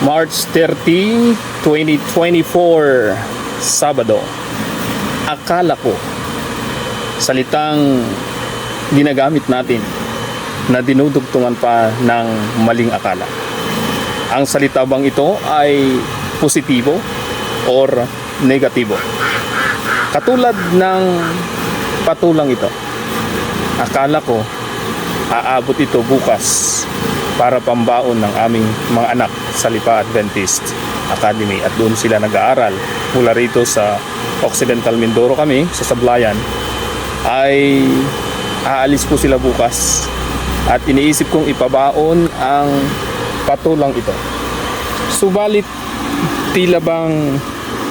March 30, 2024, Sabado. Akala ko, salitang ginagamit natin na dinudugtungan pa ng maling akala. Ang salita bang ito ay positibo or negatibo? Katulad ng patulang ito. Akala ko aabot ito bukas para pambaon ng aming mga anak sa Lipa Adventist Academy. At doon sila nag-aaral. Mula rito sa Occidental Mindoro kami sa Sablayan ay aalis po sila bukas. At iniisip kong ipabaon ang patulang ito. Subalit tila bang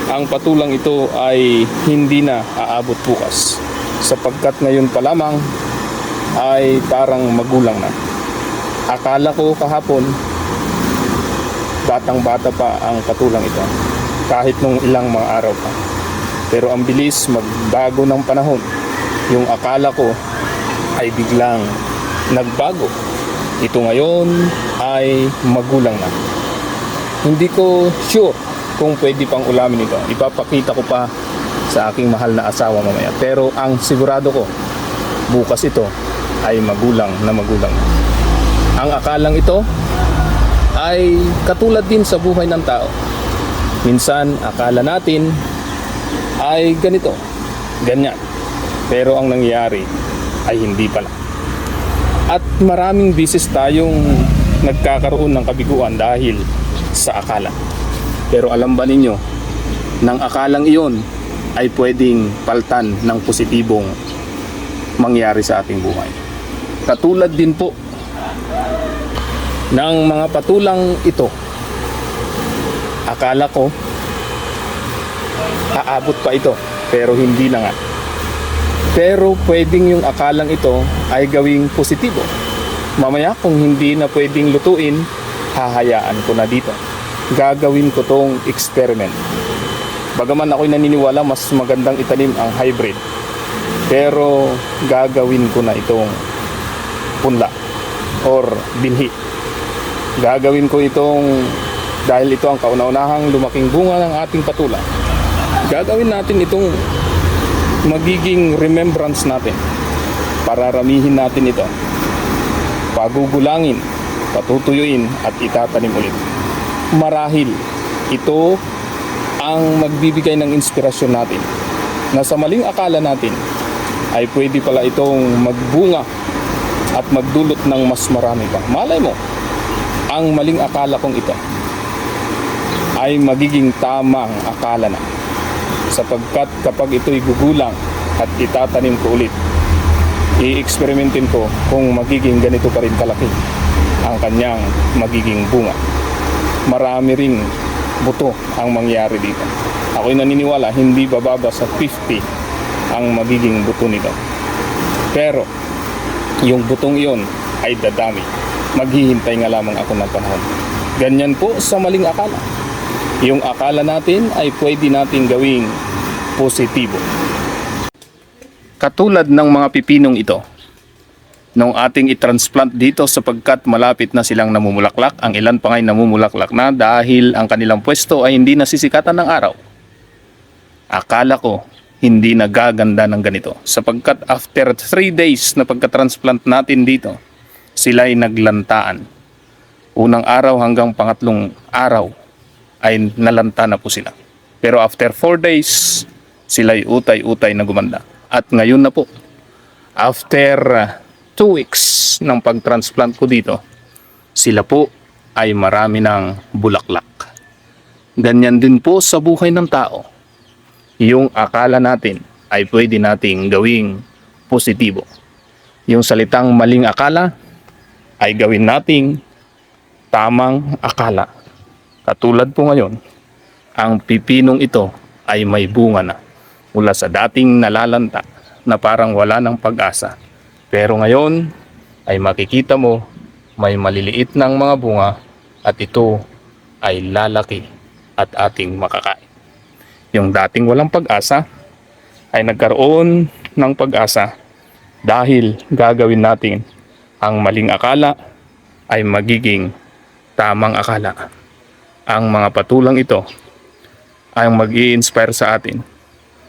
ang patulang ito ay hindi na aabot bukas? Sapagkat ngayon pa lamang ay parang magulang na. Akala ko kahapon, batang bata pa ang katulang ito. Kahit nung ilang mga araw pa. Pero ang bilis magbago ng panahon. Yung akala ko ay biglang nagbago. Ito ngayon ay magulang na. Hindi ko sure kung pwede pang ulamin ito. Ipapakita ko pa sa aking mahal na asawa mamaya. Pero ang sigurado ko, bukas ito ay magulang na magulang. Ang akalang ito ay katulad din sa buhay ng tao. Minsan akala natin ay ganito, ganyan. Pero ang nangyayari ay hindi pala. At maraming bisis tayong nagkakaroon ng kabiguan dahil sa akala. Pero alam ba ninyo, ng akalang iyon ay pwedeng paltan ng positibong mangyari sa ating buhay. Katulad din po ng mga patulang ito. Akala ko aabot pa ito pero hindi na nga. Pero pwedeng yung akalang ito ay gawing positibo. Mamaya kung hindi na pwedeng lutuin, hahayaan ko na dito. Gagawin ko tong experiment. Bagaman ako'y naniniwala mas magandang itanim ang hybrid. Pero gagawin ko na itong punla or binhi. Gagawin ko itong dahil ito ang kauna-unahang lumaking bunga ng ating patula. Gagawin natin itong magiging remembrance natin. Pararamihin natin ito. Pagugulangin, patutuyuin at itatanim ulit. Marahil ito ang magbibigay ng inspirasyon natin na sa maling akala natin ay pwede pala itong magbunga at magdulot ng mas marami pa. Malay mo, ang maling akala kong ito ay magiging tamang akala na. Sapagkat kapag ito'y gugulang at itatanim ko ulit, i-experimentin ko kung magiging ganito pa rin kalaki ang kanyang magiging bunga. Marami ring buto ang mangyari dito. Ako'y naniniwala hindi bababa sa 50 ang magiging buto nito. Pero yung butong iyon ay dadami. Maghihintay nga lamang ako ng panahon. Ganyan po sa maling akala. Yung akala natin ay pwede nating gawing positibo. Katulad ng mga pipinong ito, nung ating i-transplant dito sapagkat malapit na silang namumulaklak, ang ilan pa ngay namumulaklak na dahil ang kanilang pwesto ay hindi nasisikatan ng araw. Akala ko hindi nagaganda ng ganito sapagkat after 3 days na pagka-transplant natin dito, sila ay naglantaan. Unang araw hanggang pangatlong araw ay nalanta na po sila. Pero after 4 days, sila ay utay-utay na gumanda. At ngayon na po, after 2 weeks ng pag-transplant ko dito, sila po ay marami ng bulaklak. Ganyan din po sa buhay ng tao. Yung akala natin ay pwede nating gawing positibo. Yung salitang maling akala ay gawin nating tamang akala. Katulad po ngayon, ang pipinong ito ay may bunga na mula sa dating nalalanta na parang wala ng pag-asa. Pero ngayon ay makikita mo may maliliit ng mga bunga at ito ay lalaki at ating makakain. Yung dating walang pag-asa ay nagkaroon ng pag-asa dahil gagawin natin ang maling akala ay magiging tamang akala. ang mga patulang ito ang mag inspire sa atin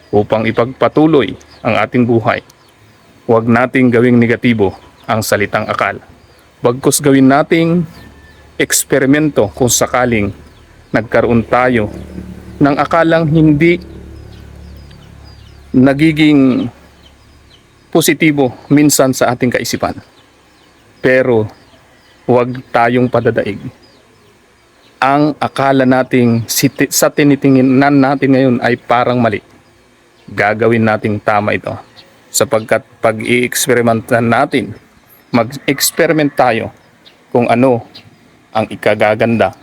upang ipagpatuloy ang ating buhay. Huwag nating gawing negatibo ang salitang akala. Bagkus gawin nating eksperimento kung sakaling nagkaroon tayo ng akalang hindi nagiging positibo minsan sa ating kaisipan. Pero huwag tayong padadaig. Ang akala nating sa tinitinginan natin ngayon ay parang mali. Gagawin nating tama ito. Sapagkat pag i-experimentan natin, mag-experiment tayo kung ano ang ikagaganda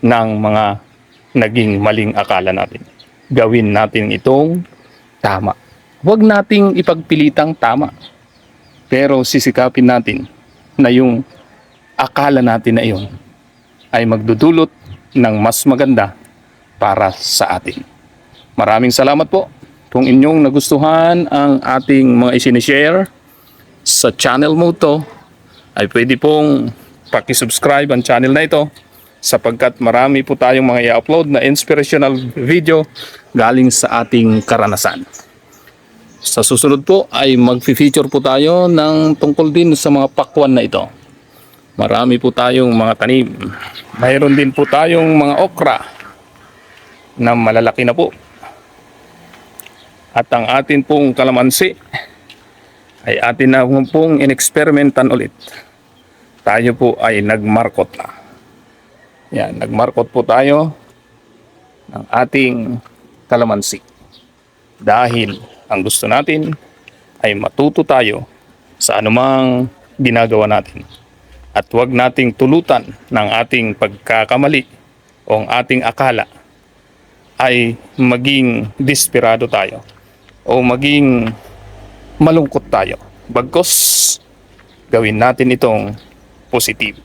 ng mga naging maling akala natin. Gawin natin itong tama. Huwag nating ipagpilitang tama. Pero sisikapin natin na yung akala natin na iyon ay magdudulot ng mas maganda para sa atin. Maraming salamat po kung inyong nagustuhan ang ating mga isinishare sa channel mo to ay pwede pong pakisubscribe ang channel na ito sapagkat marami po tayong mga i-upload na inspirational video galing sa ating karanasan. Sa susunod po ay mag-feature po tayo ng tungkol din sa mga pakwan na ito. Marami po tayong mga tanim. Mayroon din po tayong mga okra na malalaki na po. At ang atin pong kalamansi ay atin na pong inexperimentan ulit. Tayo po ay nagmarkot na. Yan, nagmarkot po tayo ng ating kalamansi. Dahil ang gusto natin ay matuto tayo sa anumang ginagawa natin. At huwag nating tulutan ng ating pagkakamali o ang ating akala ay maging desperado tayo o maging malungkot tayo. Bagkos gawin natin itong positibo.